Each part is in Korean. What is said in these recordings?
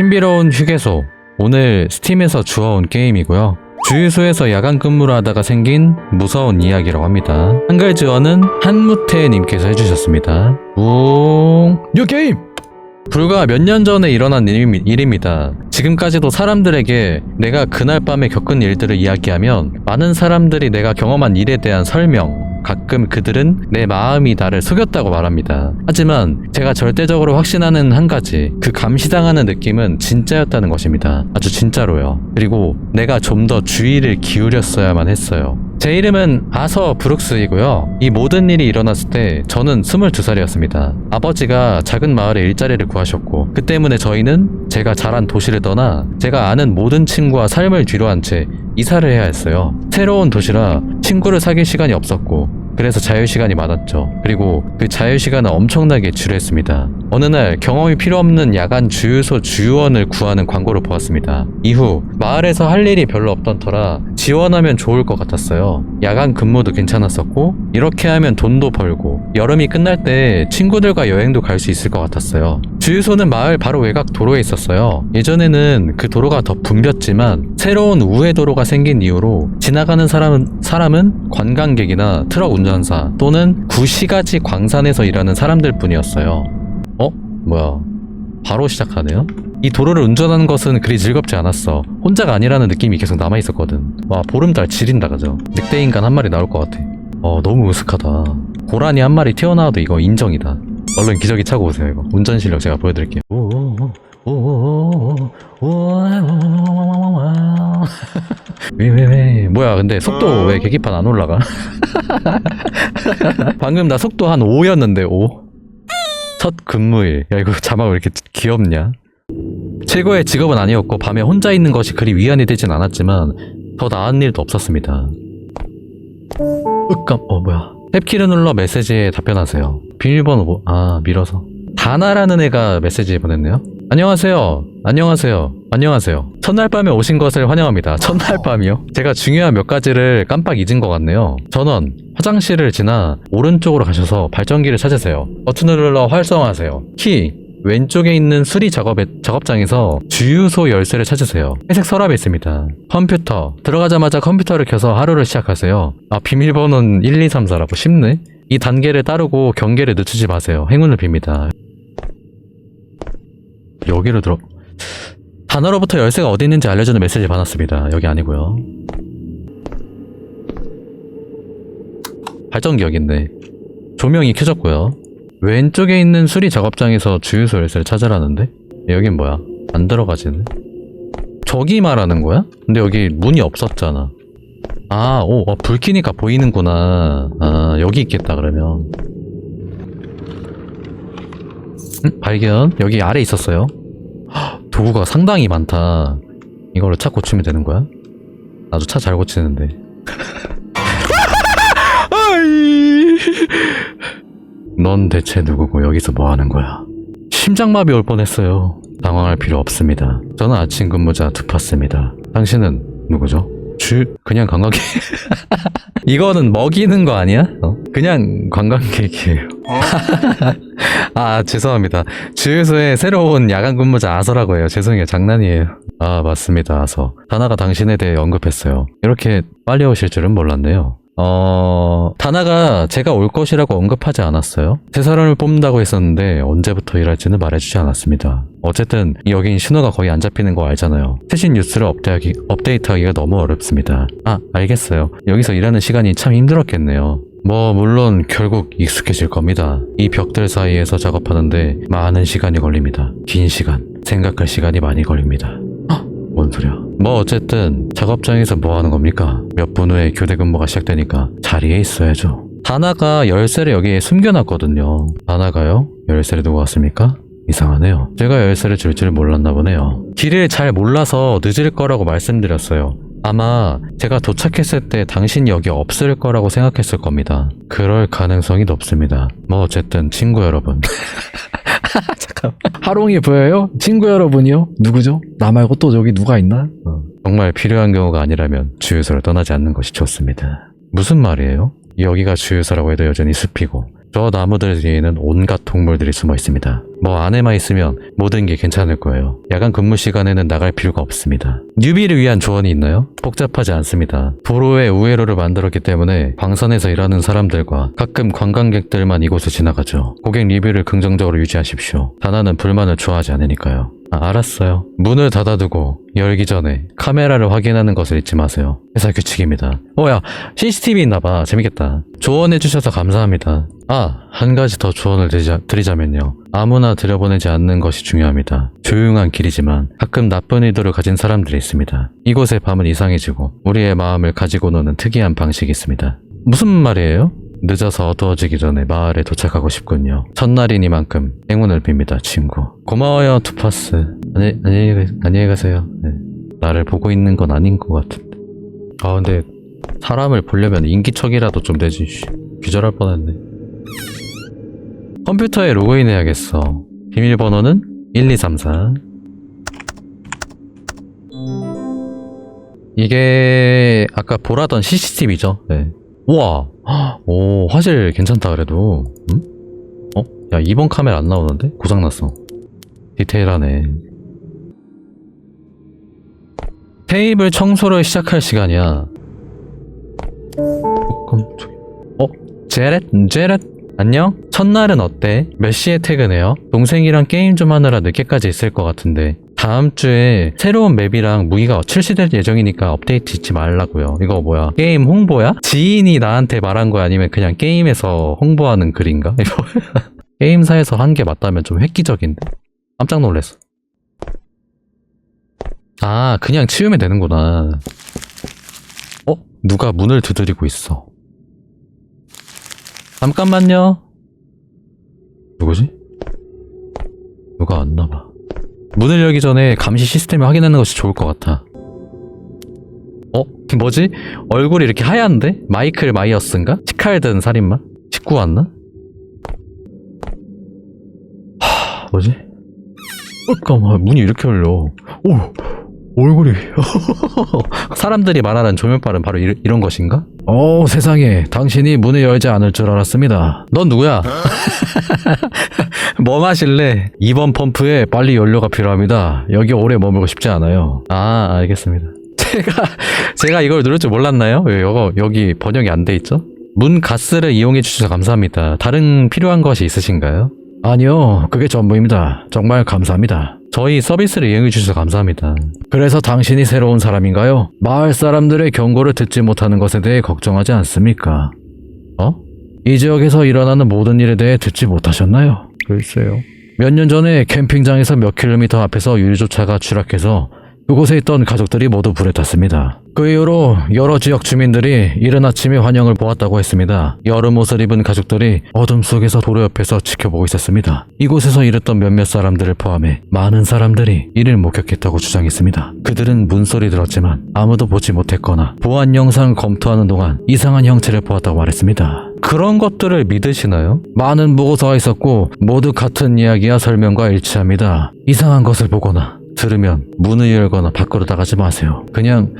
신비로운 휴게소. 오늘 스팀에서 주워온 게임이고요. 주유소에서 야간 근무를 하다가 생긴 무서운 이야기라고 합니다. 한글 지원은 한무태님께서 해주셨습니다. 웅. 요 게임! 불과 몇 년 전에 일어난 일- 일입니다. 지금까지도 사람들에게 내가 그날 밤에 겪은 일들을 이야기하면 많은 사람들이 내가 경험한 일에 대한 설명, 가끔 그들은 내 마음이 나를 속였다고 말합니다. 하지만 제가 절대적으로 확신하는 한 가지, 그 감시당하는 느낌은 진짜였다는 것입니다. 아주 진짜로요. 그리고 내가 좀 더 주의를 기울였어야만 했어요. 제 이름은 아서 브룩스이고요. 이 모든 일이 일어났을 때 저는 22살이었습니다. 아버지가 작은 마을에 일자리를 구하셨고 그 때문에 저희는 제가 자란 도시를 떠나 제가 아는 모든 친구와 삶을 뒤로한 채 이사를 해야 했어요. 새로운 도시라 친구를 사귈 시간이 없었고 그래서 자유시간이 많았죠. 그리고 그 자유시간은 엄청나게 지루했습니다. 어느 날 경험이 필요 없는 야간 주유소 주유원을 구하는 광고를 보았습니다. 이후 마을에서 할 일이 별로 없던 터라 지원하면 좋을 것 같았어요. 야간 근무도 괜찮았었고 이렇게 하면 돈도 벌고 여름이 끝날 때 친구들과 여행도 갈 수 있을 것 같았어요. 주유소는 마을 바로 외곽 도로에 있었어요. 예전에는 그 도로가 더 붐볐지만 새로운 우회 도로가 생긴 이후로 지나가는 사람은, 사람은 관광객이나 트럭 운전사 또는 구시가지 광산에서 일하는 사람들 뿐이었어요. 어? 뭐야. 바로 시작하네요? 이 도로를 운전하는 것은 그리 즐겁지 않았어. 혼자가 아니라는 느낌이 계속 남아있었거든. 와, 보름달 지린다, 그죠? 늑대인간 한 마리 나올 것 같아. 어, 너무 으슥하다. 고라니 한 마리 튀어나와도 이거 인정이다. 얼른 기저귀 차고 오세요, 이거. 운전 실력 제가 보여드릴게요. 뭐야, 근데 속도 왜 계기판 안 올라가? 방금 나 속도 한 5였는데, 5. 첫 근무일. 야, 이거 자막 왜 이렇게 귀엽냐? 최고의 직업은 아니었고, 밤에 혼자 있는 것이 그리 위안이 되진 않았지만, 더 나은 일도 없었습니다. 으깜, 어, 뭐야. 탭키를 눌러 메시지에 답변하세요. 비밀번호, 뭐, 아, 밀어서. 다나라는 애가 메시지 보냈네요. 안녕하세요. 안녕하세요. 안녕하세요. 첫날 밤에 오신 것을 환영합니다. 첫날 밤이요? 제가 중요한 몇 가지를 깜빡 잊은 것 같네요. 전원, 화장실을 지나 오른쪽으로 가셔서 발전기를 찾으세요. 버튼을 눌러 활성화하세요. 키, 왼쪽에 있는 수리 작업에, 작업장에서 주유소 열쇠를 찾으세요. 회색 서랍에 있습니다. 컴퓨터. 들어가자마자 컴퓨터를 켜서 하루를 시작하세요. 아, 비밀번호는 1, 2, 3, 4라고 쉽네? 이 단계를 따르고 경계를 늦추지 마세요. 행운을 빕니다. 여기로 들어. 단어로부터 열쇠가 어디 있는지 알려주는 메시지 받았습니다. 여기 아니고요. 발전기 여기 있네. 조명이 켜졌고요. 왼쪽에 있는 수리 작업장에서 주유소 열쇠를 찾으라는데? 여긴 뭐야? 안 들어가지네. 저기 말하는 거야? 근데 여기 문이 없었잖아. 아, 오, 어, 불 켜니까 보이는구나. 아, 여기 있겠다, 그러면. 음, 발견. 여기 아래 있었어요. 헉, 도구가 상당히 많다. 이거를 차 고치면 되는 거야? 나도 차 잘 고치는데. 넌 대체 누구고 여기서 뭐 하는 거야? 심장마비 올 뻔했어요. 당황할 필요 없습니다. 저는 아침 근무자 두파스입니다. 당신은 누구죠? 주 그냥 관광객. 이거는 먹이는 거 아니야? 어? 그냥 관광객이에요. 아 죄송합니다. 주유소에 새로운 야간 근무자 아서라고 해요. 죄송해요. 장난이에요. 아 맞습니다. 아서. 다나가 당신에 대해 언급했어요. 이렇게 빨리 오실 줄은 몰랐네요. 어... 다나가 제가 올 것이라고 언급하지 않았어요. 새 사람을 뽑는다고 했었는데 언제부터 일할지는 말해주지 않았습니다. 어쨌든 여긴 신호가 거의 안 잡히는 거 알잖아요. 최신 뉴스를 업데이트하기, 업데이트하기가 너무 어렵습니다. 아 알겠어요. 여기서 일하는 시간이 참 힘들었겠네요. 뭐 물론 결국 익숙해질 겁니다. 이 벽들 사이에서 작업하는데 많은 시간이 걸립니다. 긴 시간, 생각할 시간이 많이 걸립니다. 헉, 뭔 소리야? 뭐 어쨌든 작업장에서 뭐 하는 겁니까? 몇 분 후에 교대 근무가 시작되니까 자리에 있어야죠. 다나가 열쇠를 여기에 숨겨놨거든요. 다나가요? 열쇠를 두고 왔습니까? 이상하네요. 제가 열쇠를 줄 줄 몰랐나 보네요. 길을 잘 몰라서 늦을 거라고 말씀드렸어요. 아마 제가 도착했을 때 당신이 여기 없을 거라고 생각했을 겁니다. 그럴 가능성이 높습니다. 뭐 어쨌든 친구 여러분. 잠깐. 하롱이 보여요? 친구 여러분이요? 누구죠? 나 말고 또 여기 누가 있나? 어, 정말 필요한 경우가 아니라면 주유소를 떠나지 않는 것이 좋습니다. 무슨 말이에요? 여기가 주유소라고 해도 여전히 숲이고 저 나무들 뒤에는 온갖 동물들이 숨어 있습니다. 뭐 안에만 있으면 모든 게 괜찮을 거예요. 야간 근무 시간에는 나갈 필요가 없습니다. 뉴비를 위한 조언이 있나요? 복잡하지 않습니다. 도로에 우회로를 만들었기 때문에 광산에서 일하는 사람들과 가끔 관광객들만 이곳을 지나가죠. 고객 리뷰를 긍정적으로 유지하십시오. 다나는 불만을 좋아하지 않으니까요. 아, 알았어요. 문을 닫아두고 열기 전에 카메라를 확인하는 것을 잊지 마세요. 회사 규칙입니다. 어야 CCTV 있나봐. 재밌겠다. 조언해주셔서 감사합니다. 아, 한 가지 더 조언을 드리자, 드리자면요. 아무나 들여보내지 않는 것이 중요합니다. 조용한 길이지만 가끔 나쁜 의도를 가진 사람들이 있습니다. 이곳의 밤은 이상해지고 우리의 마음을 가지고 노는 특이한 방식이 있습니다. 무슨 말이에요? 늦어서 어두워지기 전에 마을에 도착하고 싶군요. 첫날이니만큼 행운을 빕니다, 친구. 고마워요, 투파스. 안녕히, 가- 안녕히 가세요. 네. 나를 보고 있는 건 아닌 것 같은데. 아, 근데 사람을 보려면 인기척이라도 좀. 씨. 기절할 뻔했네. 컴퓨터에 로그인 해야겠어. 비밀번호는 1234. 이게 아까 보라던 CCTV죠. 네. 우와. 오, 화질 괜찮다 그래도. 응? 어? 야, 2번 카메라 안 나오는데? 고장났어. 디테일하네. 테이블 청소를 시작할 시간이야. 어. 어? 제렛? 제렛? 안녕? 첫날은 어때? 몇 시에 퇴근해요? 동생이랑 게임 좀 하느라 늦게까지 있을 것 같은데 다음 주에 새로운 맵이랑 무기가 출시될 예정이니까 업데이트 잊지 말라고요. 이거 뭐야? 게임 홍보야? 지인이 나한테 말한 거야? 아니면 그냥 게임에서 홍보하는 글인가? 이거 게임사에서 한 게 맞다면 좀 획기적인데? 깜짝 놀랐어. 아, 그냥 치우면 되는구나. 어? 누가 문을 두드리고 있어. 잠깐만요. 누구지? 누가 왔나봐. 문을 열기 전에 감시 시스템을 확인하는 것이 좋을 것 같아. 어? 뭐지? 얼굴이 이렇게 하얀데? 마이클 마이어스인가? 치칼든 살인마? 직구 왔나? 하, 뭐지? 어, 잠깐만, 문이 이렇게 열려. 오, 얼굴이. 사람들이 말하는 조면발은 바로 이, 이런 것인가? 어, 세상에. 당신이 문을 열지 않을 줄 알았습니다. 넌 누구야? 뭐 마실래? 2번 펌프에 빨리 연료가 필요합니다. 여기 오래 머물고 싶지 않아요. 아, 알겠습니다. 제가, 제가 이걸 누를 줄 몰랐나요? 왜 이거, 여기 번역이 안 돼 있죠? 문 가스를 이용해 주셔서 감사합니다. 다른 필요한 것이 있으신가요? 아니요, 그게 전부입니다. 정말 감사합니다. 저희 서비스를 이용해 주셔서 감사합니다. 그래서 당신이 새로운 사람인가요? 마을 사람들의 경고를 듣지 못하는 것에 대해 걱정하지 않습니까? 어? 이 지역에서 일어나는 모든 일에 대해 듣지 못하셨나요? 글쎄요. 몇 년 전에 캠핑장에서 몇 킬로미터 앞에서 유리조차가 추락해서 그곳에 있던 가족들이 모두 불에 탔습니다. 그 이후로 여러 지역 주민들이 이른 아침에 환영을 보았다고 했습니다. 여름 옷을 입은 가족들이 어둠 속에서 도로 옆에서 지켜보고 있었습니다. 이곳에서 일했던 몇몇 사람들을 포함해 많은 사람들이 이를 목격했다고 주장했습니다. 그들은 문소리 들었지만 아무도 보지 못했거나 보안 영상 검토하는 동안 이상한 형체를 보았다고 말했습니다. 그런 것들을 믿으시나요? 많은 보고서가 있었고 모두 같은 이야기와 설명과 일치합니다. 이상한 것을 보거나 들으면 문을 열거나 밖으로 나가지 마세요. 그냥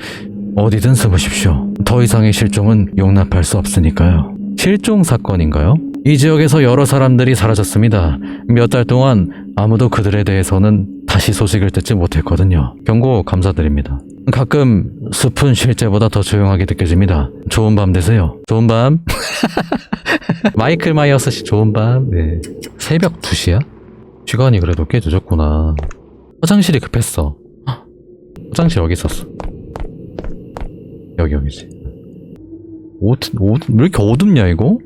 어디든 숨으십시오. 더 이상의 실종은 용납할 수 없으니까요. 실종 사건인가요? 이 지역에서 여러 사람들이 사라졌습니다. 몇 달 동안 아무도 그들에 대해서는 다시 소식을 듣지 못했거든요. 경고 감사드립니다. 가끔 숲은 실제보다 더 조용하게 느껴집니다. 좋은 밤 되세요. 좋은 밤. 마이클 마이어스 씨 좋은 밤. 네. 새벽 2시야? 시간이 그래도 꽤 늦었구나. 화장실이 급했어. 헉, 화장실 여기 있었어. 여기 여기지. 옷, 옷, 왜 이렇게 어둡냐 이거?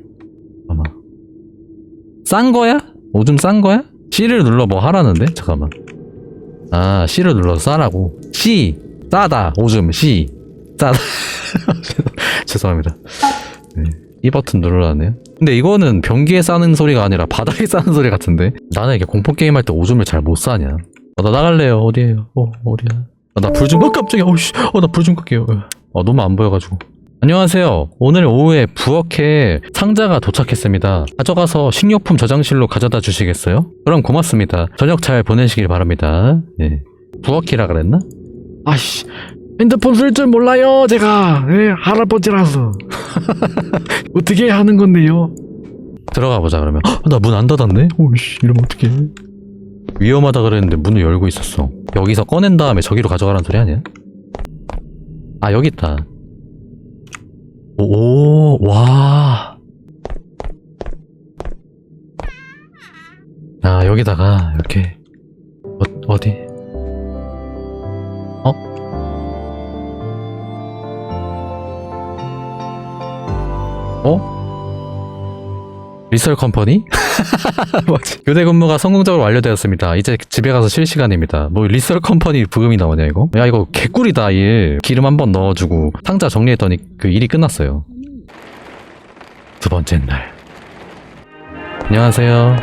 아마. 싼 거야? 오줌 싼 거야? C를 눌러 뭐 하라는데? 잠깐만. 아, C를 눌러 싸라고. C 싸다. 오줌 C 싸다. 죄송합니다. 네. 이 버튼 누르라네요. 근데 이거는 변기에 싸는 소리가 아니라 바닥에 싸는 소리 같은데. 나는 이게 공포 게임 할 때 오줌을 잘 못 싸냐. 어, 나 나갈래요. 어디에요? 어, 어디야? 어, 나불 좀, 어, 깜짝이야. 어씨, 어, 나 불 좀 끌게요. 어, 너무 안 보여가지고. 안녕하세요. 오늘 오후에 부엌에 상자가 도착했습니다. 가져가서 식료품 저장실로 가져다 주시겠어요? 그럼 고맙습니다. 저녁 잘 보내시길 바랍니다. 예. 부엌이라 그랬나? 아씨, 핸드폰 쓸 줄 몰라요 제가 예, 할아버지라서 어떻게 하는 건데요 들어가 보자 그러면 나 문 안 닫았네? 오씨 이러면 어떡해 위험하다 그랬는데 문을 열고 있었어 여기서 꺼낸 다음에 저기로 가져가라는 소리 아니야? 아 여기 있다 오와 아 여기다가 이렇게 어, 어디? 어? 어? 리설 컴퍼니? 뭐지? 교대 근무가 성공적으로 완료되었습니다. 이제 집에 가서 쉴 시간입니다. 뭐 리설 컴퍼니 부금이 나오냐 이거? 야 이거 개꿀이다 일. 기름 한 번 넣어주고 상자 정리했더니 그 일이 끝났어요. 두 번째 날. 안녕하세요.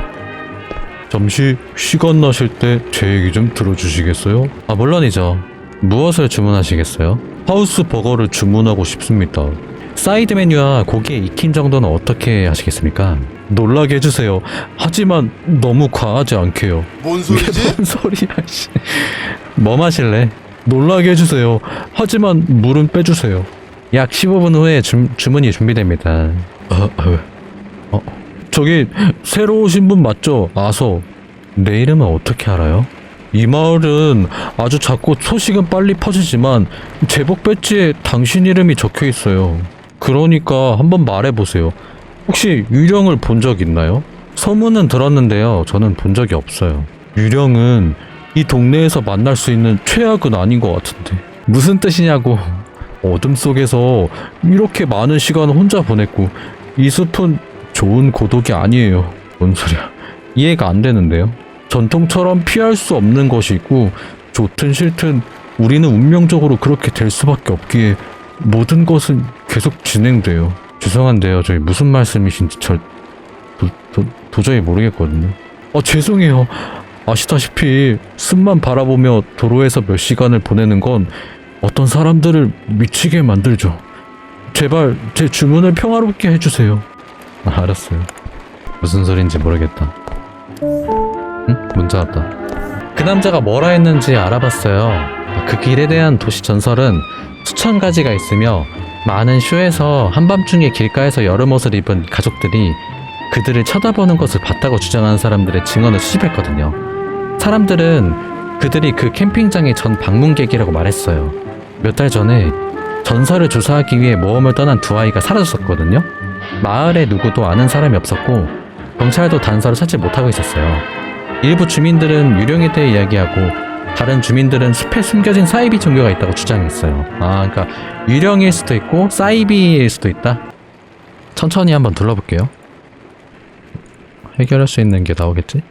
잠시 시간 나실 때 제 얘기 좀 들어주시겠어요? 아 물론이죠. 무엇을 주문하시겠어요? 하우스 버거를 주문하고 싶습니다. 사이드 메뉴와 고기에 익힌 정도는 어떻게 하시겠습니까? 놀라게 해주세요. 하지만 너무 과하지 않게요. 뭔 소리지? 뭔 소리야, 씨. 뭐 마실래? 놀라게 해주세요. 하지만 물은 빼주세요. 약 15분 후에 주, 주문이 준비됩니다. 어, 어, 어, 저기 새로 오신 분 맞죠? 아서. 내 이름은 어떻게 알아요? 이 마을은 아주 작고 소식은 빨리 퍼지지만 제복 배지에 당신 이름이 적혀 있어요. 그러니까 한번 말해보세요. 혹시 유령을 본 적 있나요? 소문은 들었는데요. 저는 본 적이 없어요. 유령은 이 동네에서 만날 수 있는 최악은 아닌 것 같은데. 무슨 뜻이냐고. 어둠 속에서 이렇게 많은 시간을 혼자 보냈고, 이 숲은 좋은 고독이 아니에요. 뭔 소리야. 이해가 안 되는데요. 전통처럼 피할 수 없는 것이 있고, 좋든 싫든 우리는 운명적으로 그렇게 될 수밖에 없기에 모든 것은 계속 진행돼요. 죄송한데요. 저희 무슨 말씀이신지 절 도, 도, 도저히 모르겠거든요. 아 죄송해요. 아시다시피 숲만 바라보며 도로에서 몇 시간을 보내는 건 어떤 사람들을 미치게 만들죠. 제발 제 주문을 평화롭게 해주세요. 아, 알았어요. 무슨 소린지 모르겠다. 응? 문자 왔다. 그 남자가 뭐라 했는지 알아봤어요. 그 길에 대한 도시 전설은 수천 가지가 있으며 많은 쇼에서 한밤중에 길가에서 여름 옷을 입은 가족들이 그들을 쳐다보는 것을 봤다고 주장하는 사람들의 증언을 수집했거든요. 사람들은 그들이 그 캠핑장의 전 방문객이라고 말했어요. 몇 달 전에 전설을 조사하기 위해 모험을 떠난 두 아이가 사라졌었거든요. 마을에 누구도 아는 사람이 없었고 경찰도 단서를 찾지 못하고 있었어요. 일부 주민들은 유령에 대해 이야기하고 다른 주민들은 숲에 숨겨진 사이비 종교가 있다고 주장했어요. 아, 그러니까 유령일 수도 있고 사이비일 수도 있다. 천천히 한번 둘러볼게요. 해결할 수 있는 게 나오겠지?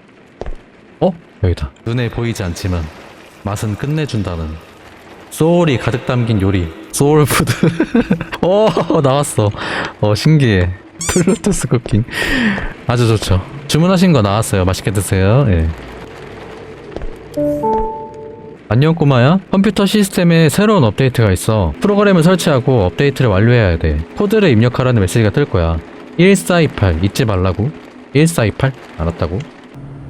어? 여기다. 눈에 보이지 않지만 맛은 끝내준다는 소울이 가득 담긴 요리. 소울푸드. 오, 나왔어. 어, 신기해. 블루투스 쿠킹. 아주 좋죠. 주문하신 거 나왔어요. 맛있게 드세요. 예. 안녕 꼬마야. 컴퓨터 시스템에 새로운 업데이트가 있어. 프로그램을 설치하고 업데이트를 완료해야 돼. 코드를 입력하라는 메시지가 뜰 거야. 1428 잊지 말라고. 1428 알았다고?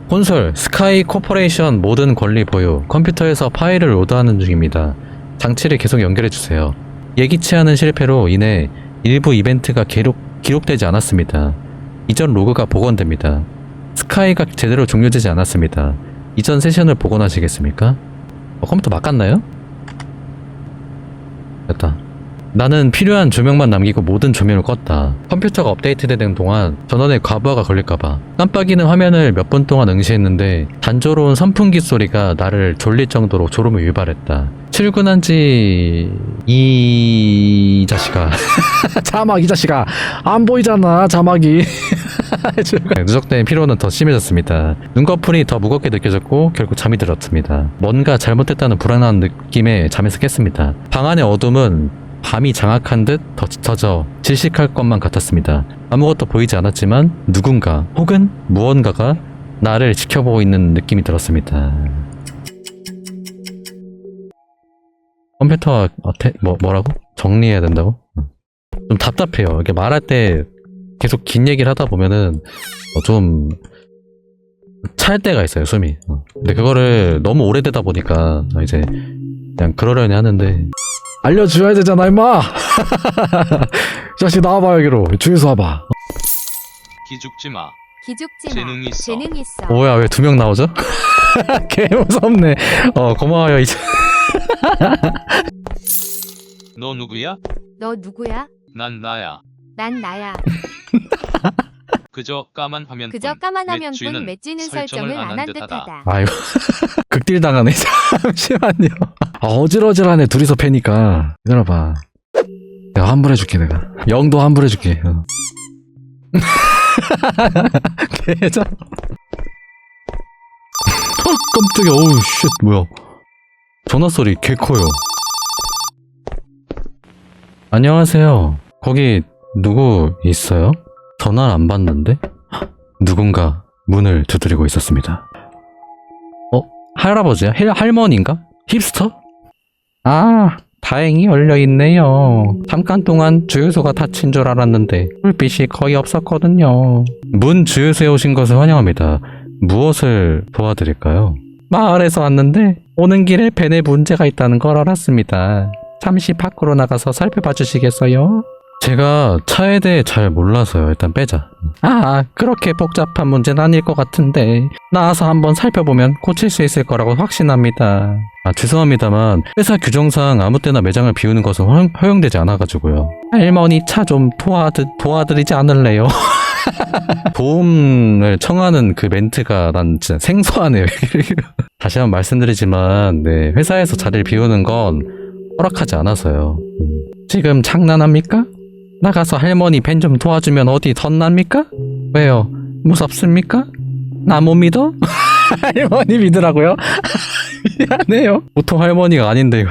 콘솔 스카이 코퍼레이션 모든 권리 보유. 컴퓨터에서 파일을 로드하는 중입니다. 장치를 계속 연결해 주세요. 예기치 않은 실패로 인해 일부 이벤트가 기록, 기록되지 않았습니다. 이전 로그가 복원됩니다. 스카이가 제대로 종료되지 않았습니다. 이전 세션을 복원하시겠습니까? 어, 컴퓨터 바꿨나요? 됐다. 나는 필요한 조명만 남기고 모든 조명을 껐다. 컴퓨터가 업데이트되는 동안 전원에 과부하가 걸릴까봐. 깜빡이는 화면을 몇 분 동안 응시했는데 단조로운 선풍기 소리가 나를 졸릴 정도로 졸음을 유발했다. 출근한 지... 이... 자식아. 자막 이 자식아 안 보이잖아 자막이 네, 누적된 피로는 더 심해졌습니다. 눈꺼풀이 더 무겁게 느껴졌고 결국 잠이 들었습니다. 뭔가 잘못됐다는 불안한 느낌에 잠에서 깼습니다. 방 안의 어둠은 밤이 장악한 듯더 짙어져 질식할 것만 같았습니다. 아무것도 보이지 않았지만 누군가 혹은 무언가가 나를 지켜보고 있는 느낌이 들었습니다. 컴퓨터가 어때? 뭐, 뭐라고? 정리해야 된다고? 응. 좀 답답해요. 이렇게 말할 때 계속 긴 얘기를 하다 보면은 어, 좀 찰 때가 있어요 숨이 어. 근데 그거를 너무 오래되다 보니까 이제 그냥 그러려니 하는데 알려줘야 되잖아 임마 자식 나와봐 여기로 주유소 와봐 기죽지 마. 기죽지 마. 재능 있어. 재능 있어. 뭐야 왜 두 명 나오죠? 개 무섭네. 어 고마워요 이제. 너 누구야? 너 누구야? 난 나야. 난 나야. 그저 까만 화면. 그저 까만 화면뿐 맷쥐는 맺지는 설정을 안한 안한 듯하다. 아이고 극딜 당하네 잠시만요. 아 어질어질하네 둘이서 패니까 기다려봐 내가 환불해줄게 내가 영도 환불해줄게 어. 개자. 어, 깜짝이야 어우 쉣 뭐야 전화 소리 개 커요. 안녕하세요. 거기 누구 있어요? 전화를 안 받는데? 헉, 누군가 문을 두드리고 있었습니다. 어? 할아버지야? 할, 할머니인가? 힙스터? 아, 다행히 열려있네요. 잠깐 동안 주유소가 닫힌 줄 알았는데 불빛이 거의 없었거든요. 문 주유소에 오신 것을 환영합니다. 무엇을 도와드릴까요? 마을에서 왔는데 오는 길에 벤에 문제가 있다는 걸 알았습니다. 잠시 밖으로 나가서 살펴봐 주시겠어요? 제가 차에 대해 잘 몰라서요. 일단 빼자. 아, 그렇게 복잡한 문제는 아닐 것 같은데 나와서 한번 살펴보면 고칠 수 있을 거라고 확신합니다. 아, 죄송합니다만 회사 규정상 아무 때나 매장을 비우는 것은 허용, 허용되지 않아가지고요. 할머니 차 좀 도와드, 도와드리지 않을래요? 도움을 청하는 그 멘트가 난 진짜 생소하네요. 다시 한번 말씀드리지만, 네, 회사에서 자리를 비우는 건 허락하지 않아서요. 음. 지금 장난합니까? 나가서 할머니 벤 좀 도와주면 어디 덧납니까? 왜요? 무섭습니까? 나 못 믿어? 할머니 믿으라고요? 미안해요. 보통 할머니가 아닌데.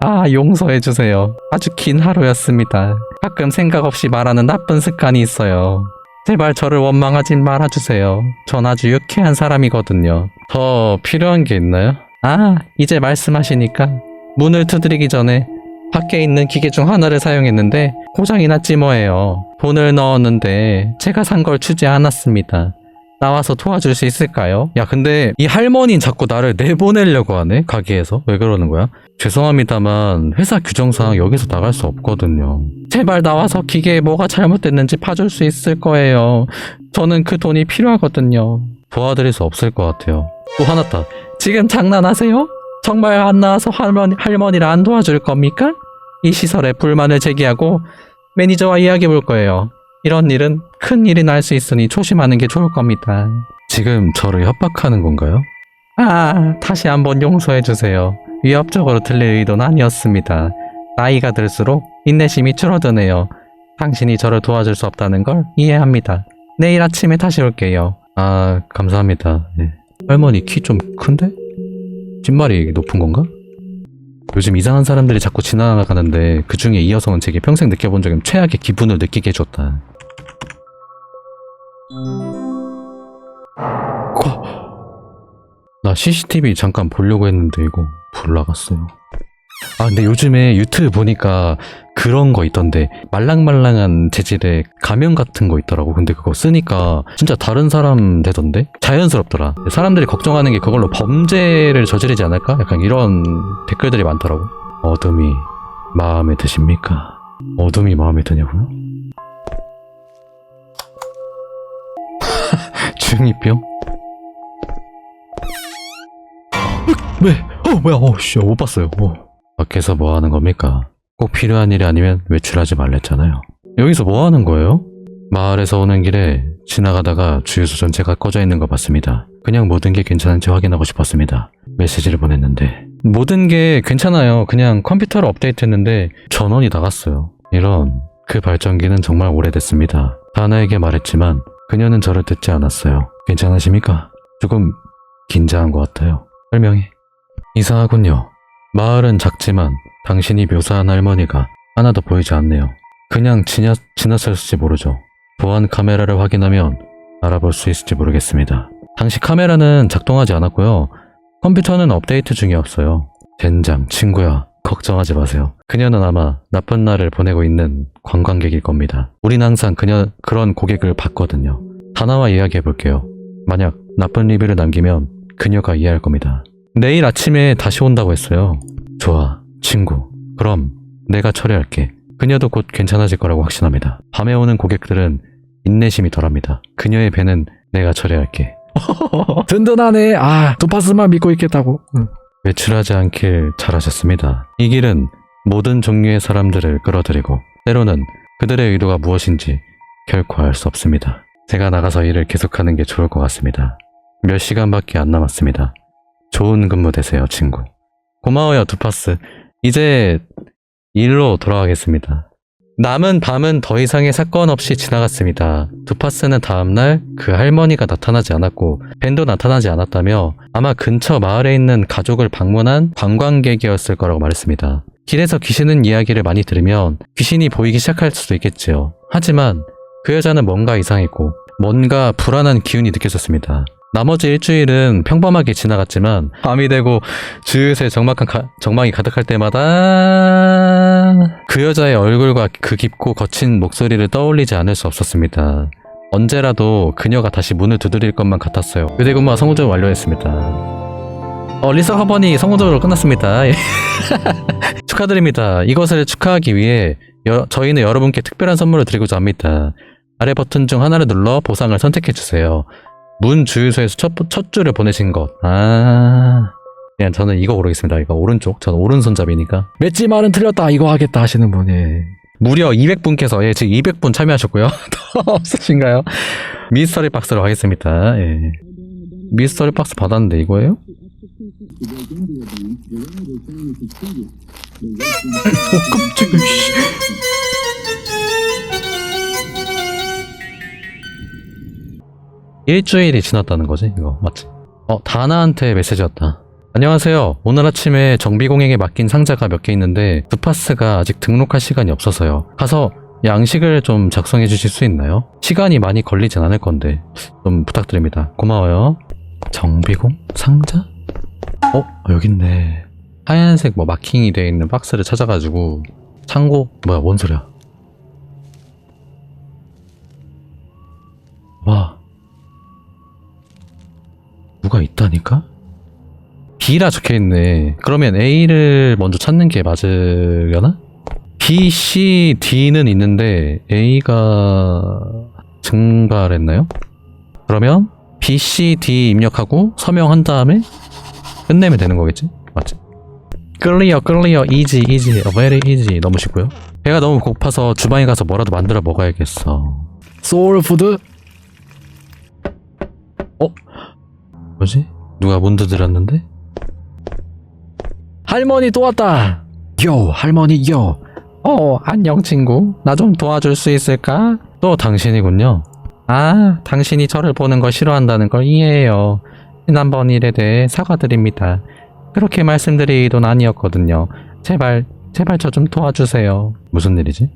아, 용서해주세요. 아주 긴 하루였습니다. 가끔 생각 없이 말하는 나쁜 습관이 있어요. 제발 저를 원망하진 말아주세요. 전 아주 유쾌한 사람이거든요. 더 필요한 게 있나요? 아, 이제 말씀하시니까 문을 두드리기 전에 밖에 있는 기계 중 하나를 사용했는데 고장이 났지 뭐예요. 돈을 넣었는데 제가 산 걸 주지 않았습니다. 나와서 도와줄 수 있을까요? 야, 근데 이 할머니는 자꾸 나를 내보내려고 하네? 가게에서. 왜 그러는 거야? 죄송합니다만 회사 규정상 여기서 나갈 수 없거든요. 제발 나와서 기계에 뭐가 잘못됐는지 봐줄 수 있을 거예요. 저는 그 돈이 필요하거든요. 도와드릴 수 없을 것 같아요. 또 화났다. 지금 장난하세요? 정말 안 나와서 할머니, 할머니를 안 도와줄 겁니까? 이 시설에 불만을 제기하고 매니저와 이야기해 볼 거예요. 이런 일은 큰 일이 날 수 있으니 조심하는 게 좋을 겁니다. 지금 저를 협박하는 건가요? 아, 다시 한번 용서해 주세요. 위협적으로 들릴 의도는 아니었습니다. 나이가 들수록 인내심이 줄어드네요. 당신이 저를 도와줄 수 없다는 걸 이해합니다. 내일 아침에 다시 올게요. 아, 감사합니다. 네. 할머니 키 좀 큰데? 뒷말이 높은 건가? 요즘 이상한 사람들이 자꾸 지나가는데 그 중에 이 여성은 제게 평생 느껴본 적인 최악의 기분을 느끼게 해줬다. 나 CCTV 잠깐 보려고 했는데 이거 불 나갔어요. 아 근데 요즘에 유튜브 보니까 그런 거 있던데 말랑말랑한 재질의 가면 같은 거 있더라고. 근데 그거 쓰니까 진짜 다른 사람 되던데 자연스럽더라. 사람들이 걱정하는 게 그걸로 범죄를 저지르지 않을까? 약간 이런 댓글들이 많더라고. 어둠이 마음에 드십니까? 어둠이 마음에 드냐고요? 중이병? 왜? 어 뭐야? 어씨 못 봤어요. 어. 밖에서 뭐 하는 겁니까? 꼭 필요한 일이 아니면 외출하지 말랬잖아요. 여기서 뭐 하는 거예요? 마을에서 오는 길에 지나가다가 주유소 전체가 꺼져 있는 거 봤습니다. 그냥 모든 게 괜찮은지 확인하고 싶었습니다. 메시지를 보냈는데 모든 게 괜찮아요. 그냥 컴퓨터를 업데이트했는데 전원이 나갔어요. 이런 그 발전기는 정말 오래됐습니다. 다나에게 말했지만 그녀는 저를 듣지 않았어요. 괜찮으십니까? 조금 긴장한 것 같아요. 설명해. 이상하군요. 마을은 작지만 당신이 묘사한 할머니가 하나도 보이지 않네요. 그냥 지나, 지나쳤을지 모르죠. 보안 카메라를 확인하면 알아볼 수 있을지 모르겠습니다. 당시 카메라는 작동하지 않았고요. 컴퓨터는 업데이트 중이었어요. 젠장, 친구야. 걱정하지 마세요. 그녀는 아마 나쁜 날을 보내고 있는 관광객일 겁니다. 우린 항상 그녀, 그런 고객을 봤거든요. 다나와 이야기해 볼게요. 만약 나쁜 리뷰를 남기면 그녀가 이해할 겁니다. 내일 아침에 다시 온다고 했어요. 좋아, 친구. 그럼 내가 처리할게. 그녀도 곧 괜찮아질 거라고 확신합니다. 밤에 오는 고객들은 인내심이 덜합니다. 그녀의 배는 내가 처리할게. 든든하네. 아, 도파스만 믿고 있겠다고. 응. 외출하지 않길 잘하셨습니다. 이 길은 모든 종류의 사람들을 끌어들이고 때로는 그들의 의도가 무엇인지 결코 알 수 없습니다. 제가 나가서 일을 계속하는 게 좋을 것 같습니다. 몇 시간밖에 안 남았습니다. 좋은 근무 되세요, 친구. 고마워요, 두파스. 이제 일로 돌아가겠습니다. 남은 밤은 더 이상의 사건 없이 지나갔습니다. 두파스는 다음날 그 할머니가 나타나지 않았고 벤도 나타나지 않았다며 아마 근처 마을에 있는 가족을 방문한 관광객이었을 거라고 말했습니다. 길에서 귀신은 이야기를 많이 들으면 귀신이 보이기 시작할 수도 있겠지요. 하지만 그 여자는 뭔가 이상했고 뭔가 불안한 기운이 느껴졌습니다. 나머지 일주일은 평범하게 지나갔지만 밤이 되고 주위에 정막한 가- 정막이 가득할 때마다 그 여자의 얼굴과 그 깊고 거친 목소리를 떠올리지 않을 수 없었습니다. 언제라도 그녀가 다시 문을 두드릴 것만 같았어요. 교대 근무가 성공적으로 완료했습니다. 어, 리서 화번이 성공적으로 끝났습니다. 예. 축하드립니다. 이것을 축하하기 위해 여- 저희는 여러분께 특별한 선물을 드리고자 합니다. 아래 버튼 중 하나를 눌러 보상을 선택해 주세요. 문 주유소에서 첫, 첫 줄을 보내신 것. 아. 그냥 저는 이거 고르겠습니다. 이거 오른쪽. 저는 오른손잡이니까. 맺지 말은 틀렸다. 이거 하겠다 하시는 분이. 무려 200분께서, 예, 지금 200분 참여하셨고요. 더 없으신가요? 미스터리 박스로 하겠습니다. 예. 미스터리 박스 받았는데 이거예요? 어, 깜짝이야, 일주일이 지났다는 거지, 이거. 맞지? 어, 다나한테 메시지 왔다. 안녕하세요. 오늘 아침에 정비공에게 맡긴 상자가 몇 개 있는데 두파스가 아직 등록할 시간이 없어서요. 가서 양식을 좀 작성해 주실 수 있나요? 시간이 많이 걸리진 않을 건데 좀 부탁드립니다. 고마워요. 정비공? 상자? 어? 여기 있네. 하얀색 뭐 마킹이 되어 있는 박스를 찾아가지고 창고 뭐야 뭔 소리야? 와 누가 있다니까? B라 적혀있네. 그러면 A를 먼저 찾는 게 맞으려나? B, C, D는 있는데 A가 증발했나요? 그러면 B, C, D 입력하고 서명한 다음에 끝내면 되는 거겠지? 맞지? 클리어, 클리어, 이지, 이지, very easy. 너무 쉽고요. 배가 너무 고파서 주방에 가서 뭐라도 만들어 먹어야겠어. 소울푸드? 뭐지? 누가 문 두드렸는데? 할머니 또 왔다. 요, 할머니 요. 어, 안녕 친구. 나 좀 도와줄 수 있을까? 또 당신이군요. 아, 당신이 저를 보는 걸 싫어한다는 걸 이해해요. 지난번 일에 대해 사과드립니다. 그렇게 말씀드릴 의도는 아니었거든요. 제발, 제발 저 좀 도와주세요. 무슨 일이지?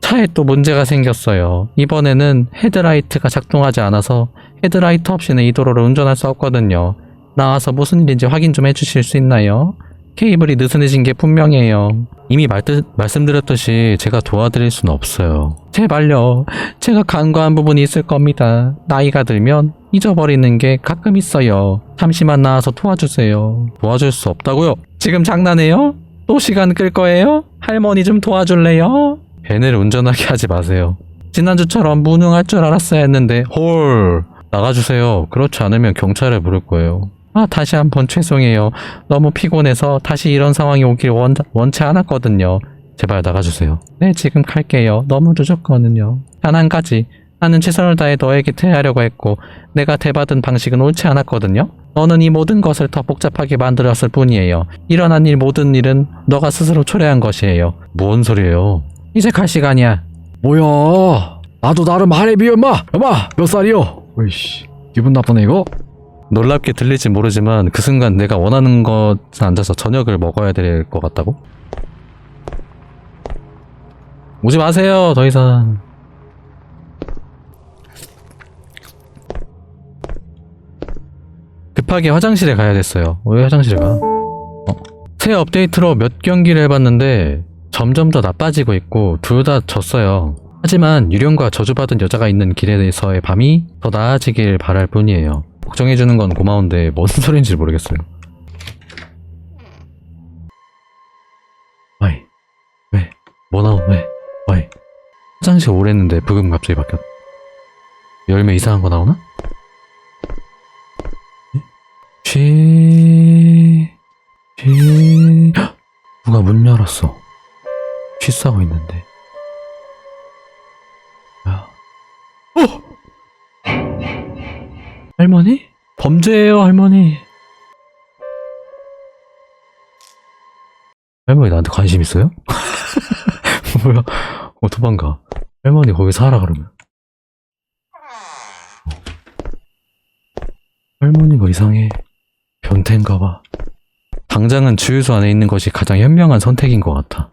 차에 또 문제가 생겼어요. 이번에는 헤드라이트가 작동하지 않아서 헤드라이트 없이는 이 도로를 운전할 수 없거든요. 나와서 무슨 일인지 확인 좀 해주실 수 있나요? 케이블이 느슨해진 게 분명해요. 이미 말뜻, 말씀드렸듯이 제가 도와드릴 수는 없어요. 제발요. 제가 간과한 부분이 있을 겁니다. 나이가 들면 잊어버리는 게 가끔 있어요. 잠시만 나와서 도와주세요. 도와줄 수 없다고요? 지금 장난해요? 또 시간 끌 거예요? 할머니 좀 도와줄래요? 벤을 운전하게 하지 마세요. 지난주처럼 무능할 줄 알았어야 했는데 홀 나가주세요. 그렇지 않으면 경찰을 부를 거예요. 아 다시 한 번 죄송해요. 너무 피곤해서 다시 이런 상황이 오길 원, 원치 않았거든요. 제발 나가주세요. 네, 지금 갈게요. 너무 늦었거든요. 단 한 가지. 나는 최선을 다해 너에게 대하려고 했고, 내가 대받은 방식은 옳지 않았거든요. 너는 이 모든 것을 더 복잡하게 만들었을 뿐이에요. 일어난 일 모든 일은 너가 스스로 초래한 것이에요. 뭔 소리예요? 이제 갈 시간이야. 뭐야? 나도 나름 할애 비어 임마. 엄마 몇 살이요? 오이씨 기분 나쁘네 이거. 놀랍게 들릴지 모르지만 그 순간 내가 원하는 것에 앉아서 저녁을 먹어야 될 것 같다고? 오지 마세요, 더 이상. 급하게 화장실에 가야 됐어요. 왜 화장실에 가? 어. 새 업데이트로 몇 경기를 해봤는데 점점 더 나빠지고 있고 둘 다 졌어요. 하지만 유령과 저주받은 여자가 있는 길에서의 밤이 더 나아지길 바랄 뿐이에요. 걱정해주는 건 고마운데 뭔 소린지 모르겠어요. 어이, 왜? 뭐 나오 왜? 왜? 화장실 오래 했는데 부금 갑자기 바뀌었 열매 이상한 거 나오나? 쉬... 쉬... 헉! 누가 문 열었어 쉬 싸고 있는데 어! 할머니? 범죄예요 할머니 할머니 나한테 관심 있어요? 뭐야? 어, 도망가. 할머니 거기 살아, 그러면. 할머니가 이상해. 변태인가 봐. 당장은 주유소 안에 있는 것이 가장 현명한 선택인 것 같아.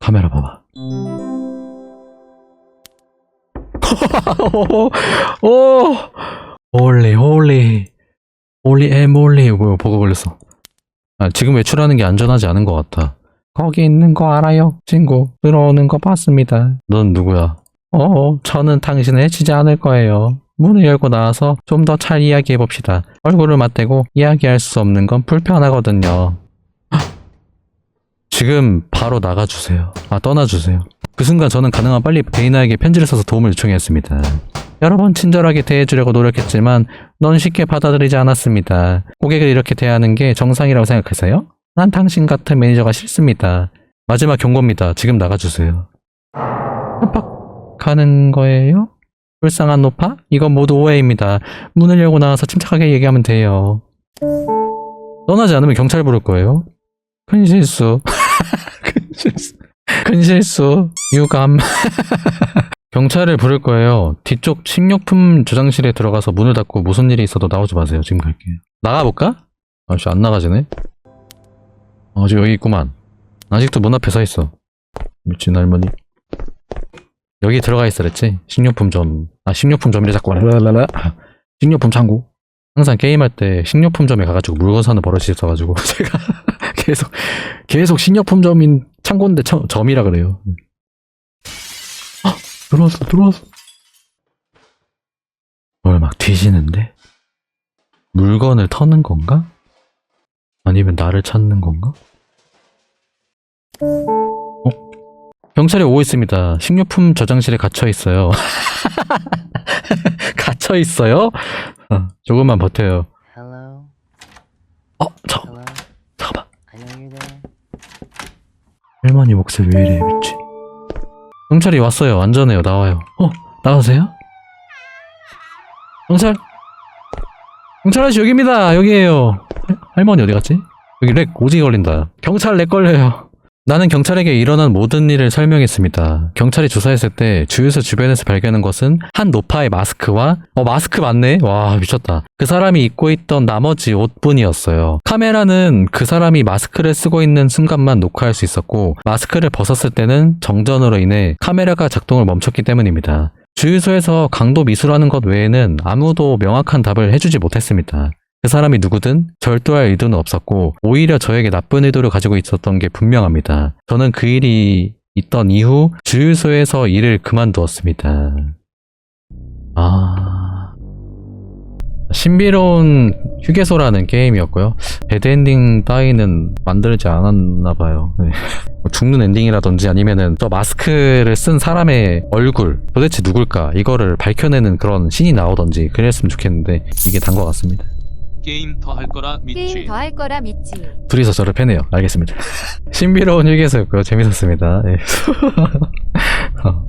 카메라 봐봐. 오! 홀리, 홀리. 홀리 에몰리. 뭐야, 버거 걸렸어. 아, 지금 외출하는 게 안전하지 않은 것 같아. 거기 있는 거 알아요, 친구. 들어오는 거 봤습니다. 넌 누구야? 어, 저는 당신을 해치지 않을 거예요. 문을 열고 나와서 좀 더 잘 이야기해 봅시다. 얼굴을 맞대고 이야기할 수 없는 건 불편하거든요. 헉! 지금 바로 나가주세요. 아, 떠나주세요. 그 순간 저는 가능한 빨리 데이나에게 편지를 써서 도움을 요청했습니다. 여러 번 친절하게 대해주려고 노력했지만 넌 쉽게 받아들이지 않았습니다. 고객을 이렇게 대하는 게 정상이라고 생각하세요? 난 당신 같은 매니저가 싫습니다. 마지막 경고입니다. 지금 나가주세요. 협박하는 거예요? 불쌍한 노파? 이건 모두 오해입니다. 문을 열고 나와서 침착하게 얘기하면 돼요. 떠나지 않으면 경찰 부를 거예요. 큰 실수. 큰 실수. 큰 실수. 유감. 경찰을 부를 거예요. 뒤쪽 식료품 저장실에 들어가서 문을 닫고 무슨 일이 있어도 나오지 마세요. 지금 갈게요. 나가볼까? 아씨, 안 나가지네. 아직 여기 있구만. 아직도 문 앞에 서 있어. 미친 할머니. 여기 들어가 있어랬지? 식료품 점. 아, 식료품 점이래 자꾸 랄랄랄라. 식료품 창고. 항상 게임할 때 식료품점에 가가지고 물건 사는 버릇이 있어가지고 제가 계속 계속 식료품점인 창고인데 점, 점이라 그래요. 헉, 들어왔어, 들어왔어. 뭘 막 뒤지는데? 물건을 터는 건가? 아니면 나를 찾는 건가? 어? 경찰이 오고 있습니다. 식료품 저장실에 갇혀 있어요. 갇혀 있어요? 어, 조금만 버텨요. 어, 저, 할머니 목소리 왜 이래, 미치. 경찰이 왔어요. 안전해요. 나와요. 어, 나가세요? 경찰? 경찰 아저씨 여기입니다. 여기에요. 할- 할머니 어디 갔지? 여기 렉 오지게 걸린다. 경찰 렉 걸려요. 나는 경찰에게 일어난 모든 일을 설명했습니다. 경찰이 조사했을 때 주유소 주변에서 발견한 것은 한 노파의 마스크와 어 마스크 맞네? 와 미쳤다. 그 사람이 입고 있던 나머지 옷뿐이었어요. 카메라는 그 사람이 마스크를 쓰고 있는 순간만 녹화할 수 있었고 마스크를 벗었을 때는 정전으로 인해 카메라가 작동을 멈췄기 때문입니다. 주유소에서 강도 미수라는 것 외에는 아무도 명확한 답을 해주지 못했습니다. 그 사람이 누구든 절도할 의도는 없었고 오히려 저에게 나쁜 의도를 가지고 있었던 게 분명합니다. 저는 그 일이 있던 이후 주유소에서 일을 그만두었습니다. 아 신비로운 휴게소라는 게임이었고요. 배드 엔딩 따위는 만들지 않았나 봐요. 네. 뭐 죽는 엔딩이라든지 아니면은 저 마스크를 쓴 사람의 얼굴 도대체 누굴까 이거를 밝혀내는 그런 신이 나오던지 그랬으면 좋겠는데 이게 단 것 같습니다. 게임 더 할 거라 게임 믿지. 더 할 거라 믿지. 둘이서 저를 패네요. 알겠습니다. 신비로운 휴게소였고요. 재밌었습니다. 예. 어.